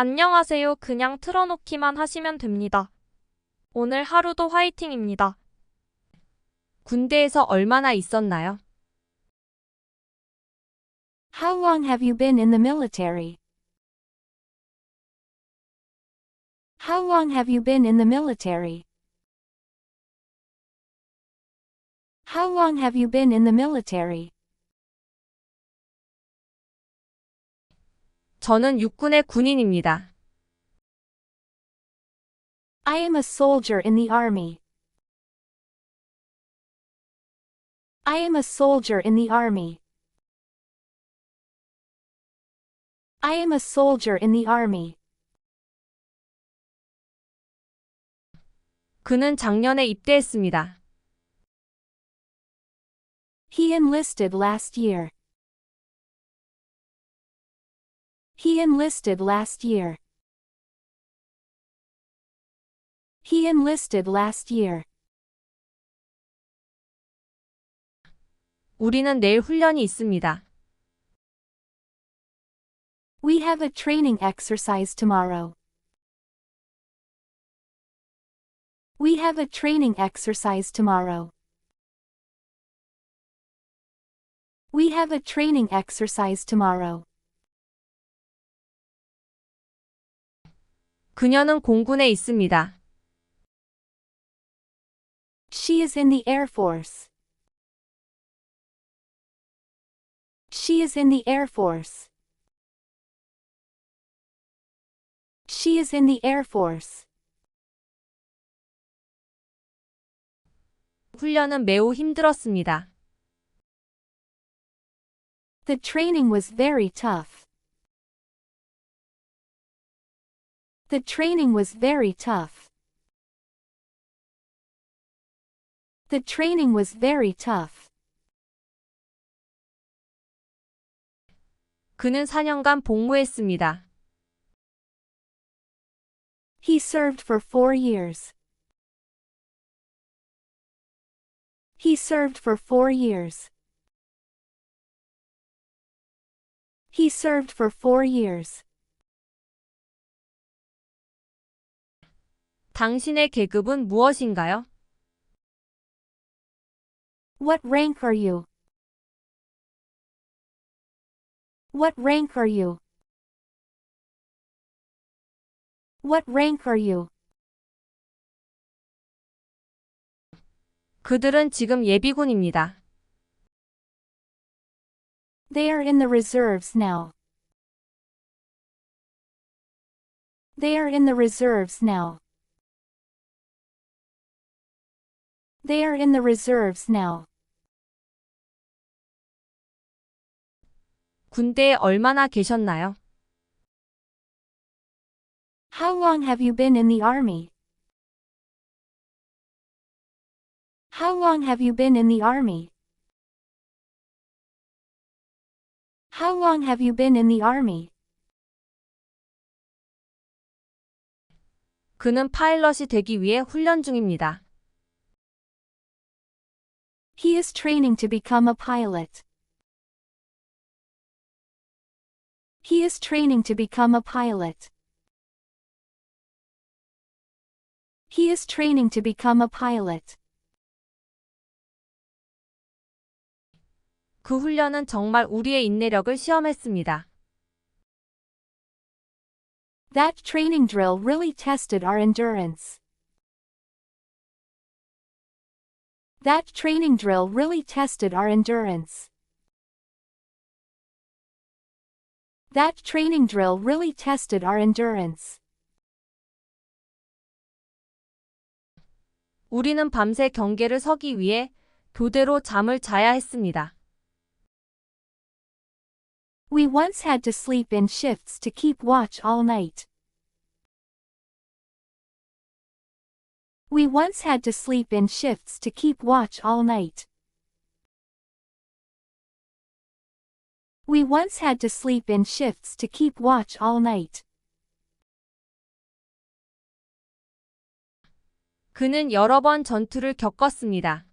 안녕하세요. 그냥 틀어놓기만 하시면 됩니다. 오늘 하루도 화이팅입니다. 군대에서 얼마나 있었나요? How long have you been in the military? How long have you been in the military? How long have you been in the military? 저는 육군의 군인입니다. I am a soldier in the army. I am a soldier in the army. I am a soldier in the army. 그는 작년에 입대했습니다. He enlisted last year. He enlisted last year. He enlisted last year. 우리는 내일 훈련이 있습니다. We have a training exercise tomorrow. We have a training exercise tomorrow. We have a training exercise tomorrow. 그녀는 공군에 있습니다. She is in the Air Force. She is in the Air Force. She is in the Air Force. 훈련은 매우 힘들었습니다. The training was very tough. The training was very tough. The training was very tough. 그는 4년간 복무했습니다. He served for four years. He served for four years. He served for four years. 당신의 계급은 무엇인가요? What rank are you? What rank are you? What rank are you? 그들은 지금 예비군입니다. They are in the reserves now. They are in the reserves now. They are in the reserves now. 군대에 얼마나 계셨나요? How long have you been in the army? How long have you been in the army? How long have you been in the army? 그는 파일럿이 되기 위해 훈련 중입니다. He is training to become a pilot. He is training to become a pilot. He is training to become a pilot. 그 훈련은 정말 우리의 인내력을 시험했습니다. That training drill really tested our endurance. That training drill really tested our endurance. That training drill really tested our endurance. 우리는 밤새 경계를 서기 위해 교대로 잠을 자야 했습니다. We once had to sleep in shifts to keep watch all night. We once had to sleep in shifts to keep watch all night. We once had to sleep in shifts to keep watch all night. 그는 여러 번 전투를 겪었습니다.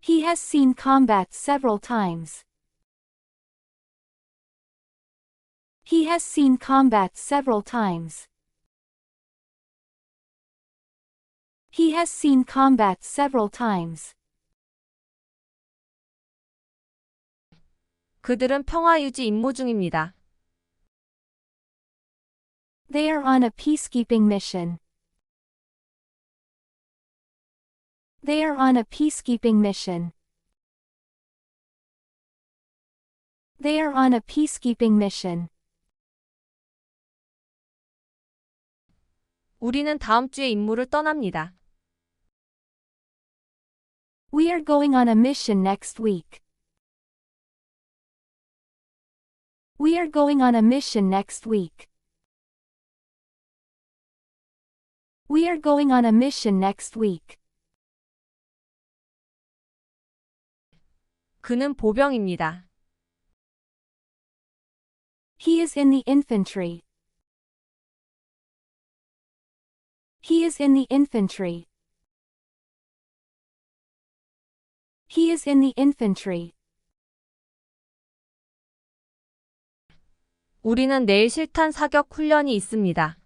He has seen combat several times. He has seen combat several times. He has seen combat several times. 그들은 평화 유지 임무 중입니다. They are on a peacekeeping mission. They are on a peacekeeping mission. They are on a peacekeeping mission. 우리는 다음 주에 임무를 떠납니다. We are going on a mission next week. We are going on a mission next week. We are going on a mission next week. 그는 보병입니다. He is in the infantry. He is in the infantry. He is in the infantry. 우리는 내일 실탄 사격 훈련이 있습니다.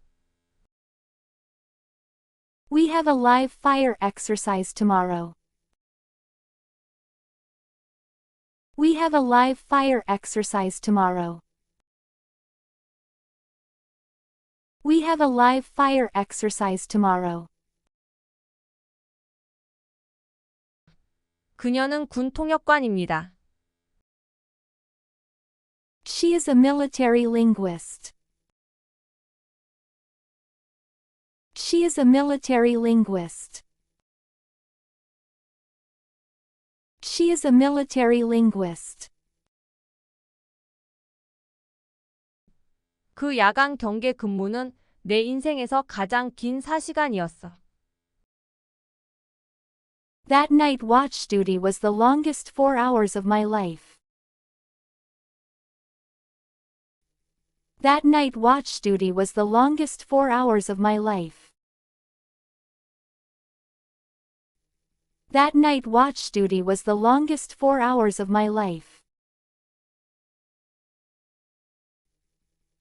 We have a live fire exercise tomorrow. We have a live fire exercise tomorrow. We have a live fire exercise tomorrow. 그녀는 군 통역관입니다. She is a military linguist. She is a military linguist. She is a military linguist. 그 야간 경계 근무는 내 인생에서 가장 긴 4시간이었어. That night watch duty was the longest four hours of my life. That night watch duty was the longest four hours of my life. That night watch duty was the longest four hours of my life.